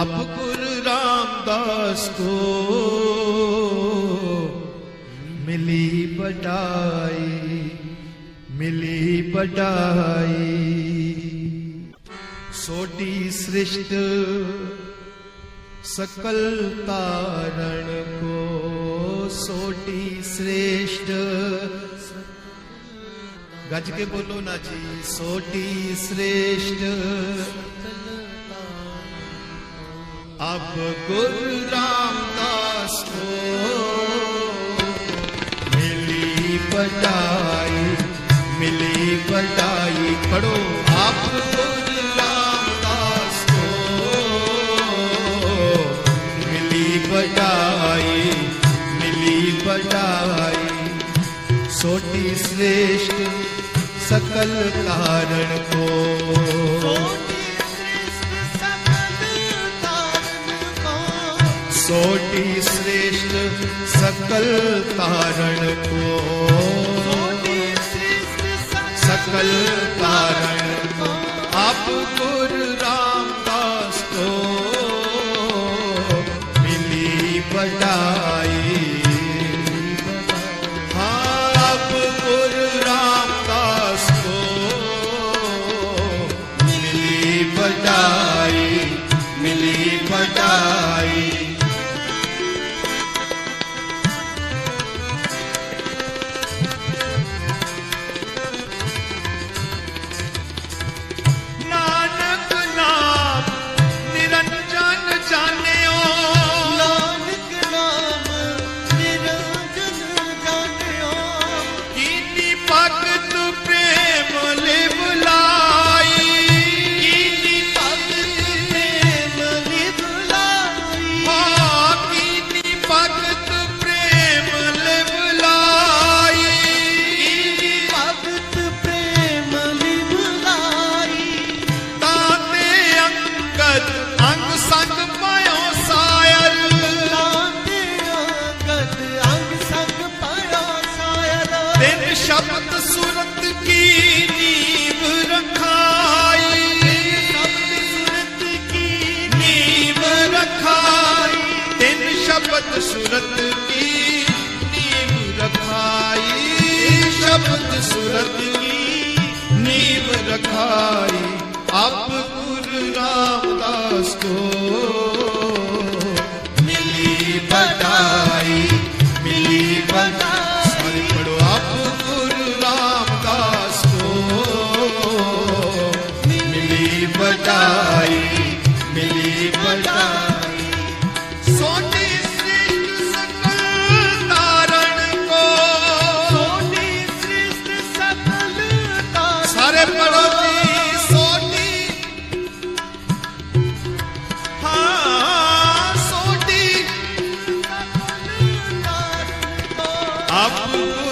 ਅਬ ਗੁਰ ਰਾਮਦਾਸ ਕੋ। ਮਿਲੀ ਬਟਾਈ ਮਿਲੀ ਬਟਾਈ ਸੋਡੀ ਸ੍ਰਿਸ਼ਟ ਸਕਲ ਤਾਰਣ ਕੋ। ਸੋਟੀ ਸ੍ਰੇਸ਼ਟ ਗੱਜ ਕੇ ਬੋਲੋ ਨਾ ਜੀ, ਸੋਟੀ ਸ੍ਰੇਸ਼ਟ ਅਬ ਗੁਰ ਰਾਮਦਾਸ ਕੋ ਮਿਲੀ ਬਟਾਈ ਮਿਲੀ ਬਟਾਈ ਪੜੋ ਆਪ ਗੁਰ ਰਾਮਦਾਸ ਕੋ ਮਿਲੀ ਬਟਾਈ ਮਿਲੀ ਬਟਾਈ ਸੋਟੀ ਸ੍ਰੇਸ਼ਟ ਸਕਲ ਕਾਰਣ ਕੋ ਸੋਟੀ ਸ੍ਰੇਸ਼ਟ ਸਕਲ ਕਾਰਣ ਕੋ ਸਕਲ ਕਾਰਣ ਆਪ ਗੁਰ ਰਾਮਦਾਸ ਕੋ ਮਿਲੀ ਬਟਾਈ ਹਾਂ ਆਪ ਗੁਰ ਰਾਮਦਾਸ ਕੋ ਮਿਲੀ ਬਟਾਈ ਅੰਗ ਸੰਗ ਪਾਇਓ ਸਾਇਰ। ਤਿੰਨ ਸ਼ਬਦ ਸੁਰਤ ਕੀ ਨੀਵ ਰਖਾਈ? ਨੀਵ ਰਖਾਈ। ਤਿੰਨ ਸ਼ਬਦ ਸੁਰਤ ਕੀ ਨੀਵ ਰਖਾਈ? ਸ਼ਬਦ ਸੁਰਤ ਕੀ ਨੀਵ ਰਖਾਈ। ਆਪ दास को मिली बताई मिली बताई पढ़ो आप गुरु रामदास को मिली बताई मिली बताई आप